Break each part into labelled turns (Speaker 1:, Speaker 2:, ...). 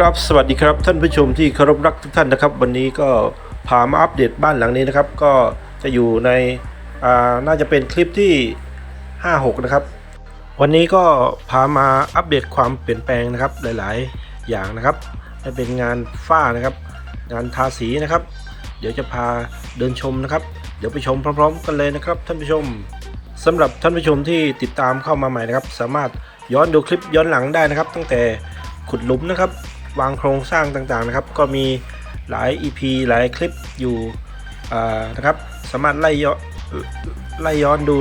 Speaker 1: ครับ สวัสดีครับท่านผู้ชมที่เคารพรักทุกท่านนะครับ วันนี้ก็พามาอัปเดตบ้านหลังนี้นะครับ ก็จะอยู่ในอ่าน่าจะเป็นคลิปที่ 56 นะครับ วันนี้ก็พามาอัปเดตความเปลี่ยนแปลงนะครับหลาย ๆ อย่างนะครับไม่เป็นงานฝ้านะครับ งานทาสีนะครับ เดี๋ยวจะพาเดินชมนะครับ เดี๋ยวไปชมพร้อม ๆ กันเลยนะครับ ท่านผู้ชมสำหรับท่านผู้ชมที่ติดตามเข้ามาใหม่นะครับ สามารถย้อนดูคลิปย้อนหลังได้นะครับ ตั้งแต่ขุดหลุมนะครับ วางโครงสร้างต่างๆนะครับ ก็มีหลาย EP หลายคลิปอยู่นะครับ สามารถไล่ย้อนไล่ย้อนดู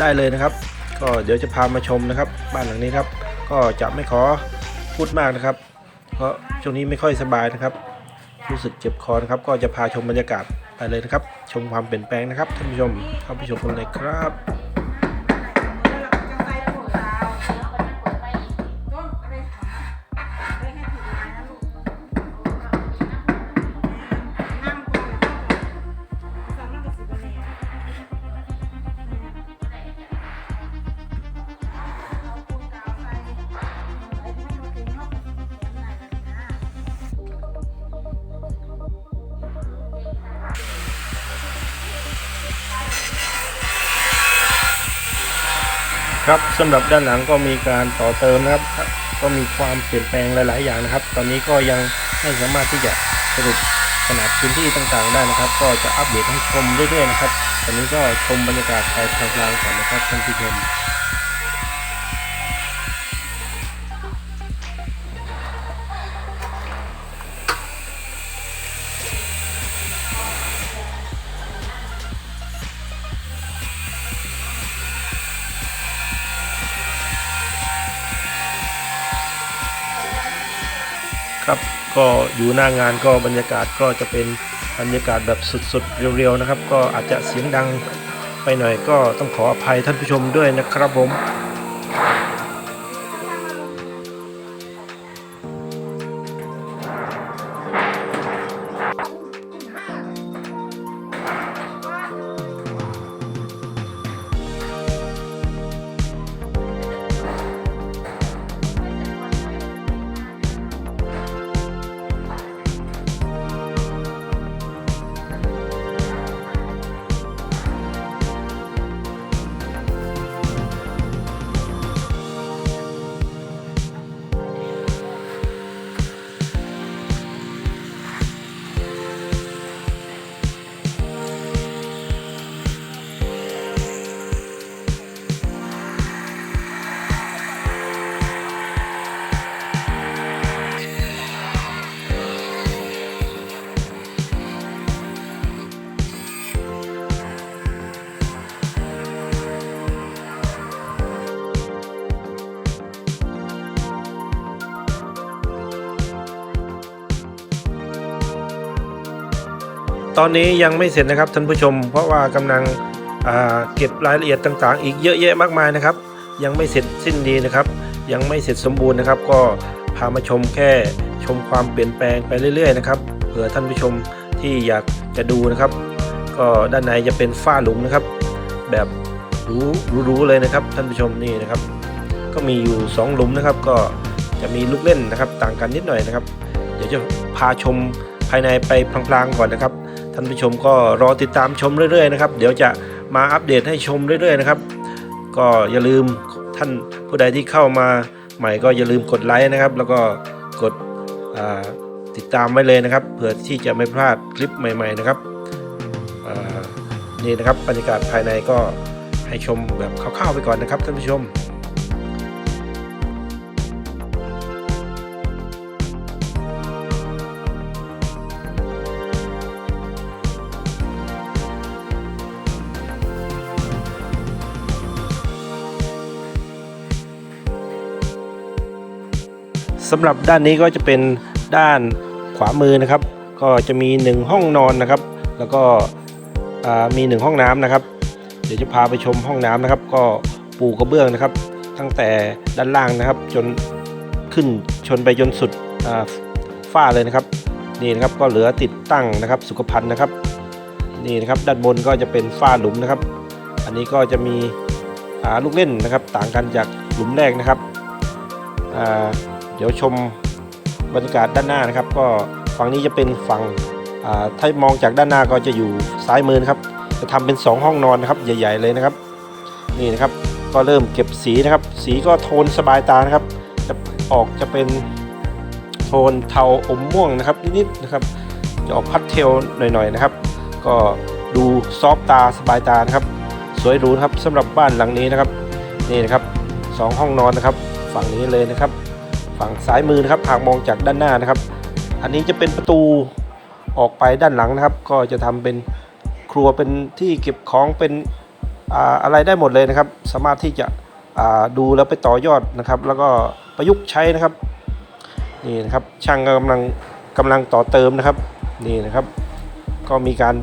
Speaker 1: ได้เลยนะครับ ก็เดี๋ยวจะพามาชมนะครับ บ้านหลังนี้ครับ ก็จะไม่ขอพูดมากนะครับ เพราะช่วงนี้ไม่ค่อยสบายนะครับ รู้สึกเจ็บคอนะครับ ก็จะพาชมบรรยากาศไปเลยนะครับ ชมความเปลี่ยนแปลงนะครับท่านผู้ชมเข้าไปชมกันเลยครับ ครับสำหรับด้านหลังก็มีการต่อเติมนะครับ ก็มีความเปลี่ยนแปลงหลาย ๆ อย่างนะครับ ตอนนี้ก็ยังไม่สามารถที่จะสรุปขนาดพื้นที่ต่าง ๆ ได้นะครับ ก็จะอัปเดตให้ชมเรื่อย ๆ นะครับ ตอนนี้ก็ชมบรรยากาศไปพลางๆก่อนนะครับท่านผู้ชม ครับก็อยู่หน้างานก็บรรยากาศก็จะเป็นบรรยากาศแบบสุดๆเรียวๆนะครับ ก็อาจจะเสียงดังไปหน่อยก็ต้องขออภัยท่านผู้ชมด้วยนะครับผม ตอนนี้ยังไม่เสร็จนะครับท่านผู้ชม เพราะว่ากำลังเก็บรายละเอียดต่างๆ อีกเยอะแยะมากมายนะครับ ยังไม่เสร็จสิ้นดีนะครับ ยังไม่เสร็จสมบูรณ์นะครับ ก็พามาชมแค่ชมความเปลี่ยนแปลงไปเรื่อยๆนะครับเผื่อท่านผู้ชมที่อยากจะดูนะครับ ก็ด้านในจะเป็นฝ้าหลุมนะครับ แบบรู้รู้ๆเลยนะครับท่านผู้ชมนี่นะครับ ก็มีอยู่ 2 หลุมนะครับ ก็จะมีลูกเล่นนะครับ ต่างกันนิดหน่อยนะครับ เดี๋ยวจะพาชมายในไปพลางๆก่อนนะครับท่านผู้ชมก็รอติดตามชมเรื่อยๆนะครับเดี๋ยวจะมาอัปเดตให้ชมเรื่อยๆนะครับก็อย่าลืมท่านผู้ใดที่เข้ามาใหม่ก็อย่าลืมกดไลค์นะครับ แล้วก็กดติดตามไว้เลยนะครับเผื่อที่จะไม่พลาดคลิปใหม่ ๆนะครับนี่นะครับบรรยากาศภายในก็ให้ชมแบบคร่าวๆไปก่อนนะครับท่านผู้ชม สำหรับด้านนี้ก็จะเป็นด้านขวามือนะครับ ก็จะมี 1 ห้องนอนนะครับ แล้วก็มี 1 ห้องน้ำนะครับ เดี๋ยวจะพาไปชมห้องน้ำนะครับ ก็ปูกระเบื้องนะครับ ตั้งแต่ด้านล่างนะครับ จนขึ้นชนไปจนสุดฝ้าเลยนะครับนี่นะครับก็เหลือติดตั้งนะครับสุขภัณฑ์นะครับนี่นะครับด้านบนก็จะเป็นฝ้าหลุมนะครับ อันนี้ก็จะมีลูกเล่นนะครับ ต่างกันจากหลุมแรกนะครับอ่า เดี๋ยวชมบรรยากาศด้านหน้านะครับ ก็ฝั่งนี้จะเป็นฝั่งถ้ามองจากด้านหน้าก็จะอยู่ซ้ายมือนะครับ จะทำเป็น 2 ห้องนอนนะครับ ใหญ่ ๆ เลยนะครับ นี่นะครับก็เริ่มเก็บสีนะครับ สีก็โทนสบายตานะครับ จะออกจะเป็นโทนเทาอมม่วงนะครับนิดๆนะครับ จะออกพัดเทลหน่อยๆนะครับ ก็ดูซอฟต์ตาสบายตานะครับ สวยหรูครับสำหรับบ้านหลังนี้นะครับ นี่นะครับสองห้องนอนนะครับ ฝั่งนี้เลยนะครับ ฝั่งซ้ายมือนะครับหากมองจากด้านหน้านะครับ อันนี้จะเป็นประตูออกไปด้านหลังนะครับ ก็จะทำเป็นครัวเป็นที่เก็บของเป็นออะไรได้หมดเลยนะครับ สามารถที่จะดูแล้วไปต่อยอดนะครับ แล้วก็ประยุกต์ใช้นะครับนี่นะครับช่างกำลังกำลังต่อเติมนะครับนี่นะครับ ก็มีการ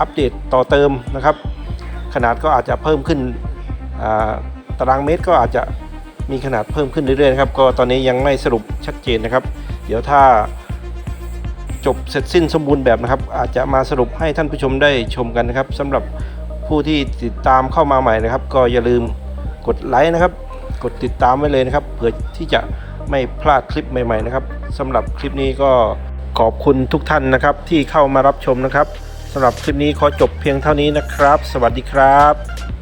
Speaker 1: อัปเดตต่อเติมนะครับ ขนาดก็อาจจะเพิ่มขึ้นตารางเมตรก็อาจจะ มีขนาดเพิ่มขึ้นเรื่อยๆนะครับ ก็ตอนนี้ยังไม่สรุปชัดเจนนะครับ เดี๋ยวถ้าจบเสร็จสิ้นสมบูรณ์แบบนะครับ อาจจะมาสรุปให้ท่านผู้ชมได้ชมกันนะครับสำหรับผู้ที่ติดตามเข้ามาใหม่นะครับ ก็อย่าลืมกดไลค์นะครับ กดติดตามไว้เลยนะครับเพื่อที่จะไม่พลาดคลิปใหม่ ๆ นะครับสำหรับคลิปนี้ก็ขอบคุณทุกท่านนะครับ ที่เข้ามารับชมนะครับสำหรับคลิปนี้ขอจบเพียงเท่านี้นะครับ สวัสดีครับ